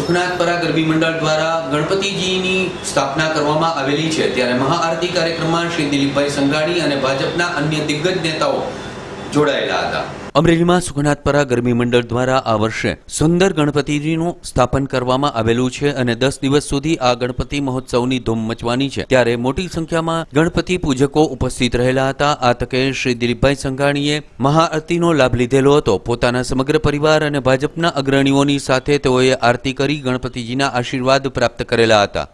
સુખનાથપરા ગરબી મંડળ દ્વારા ગણપતિજીની સ્થાપના કરવામાં આવેલી છે. ત્યારે મહાઆરતી કાર્યક્રમમાં શ્રી દિલીપભાઈ સંઘાણી અને ભાજપના અન્ય દિગ્ગજ નેતાઓ જોડાયેલા હતા. અમરેલીમાં સુખનાથપરા ગરમી મંડળ દ્વારા આ વર્ષે સુંદર ગણપતિજીનું સ્થાપન કરવામાં આવેલું છે અને દસ દિવસ સુધી આ ગણપતિ મહોત્સવની ધૂમ મચવાની છે. ત્યારે મોટી સંખ્યામાં ગણપતિ પૂજકો ઉપસ્થિત રહેલા હતા. આ તકે શ્રી દિલીપભાઈ સંઘાણીએ મહાઆરતીનો લાભ લીધેલો હતો. પોતાના સમગ્ર પરિવાર અને ભાજપના અગ્રણીઓની સાથે તેઓએ આરતી કરી ગણપતિજીના આશીર્વાદ પ્રાપ્ત કરેલા હતા.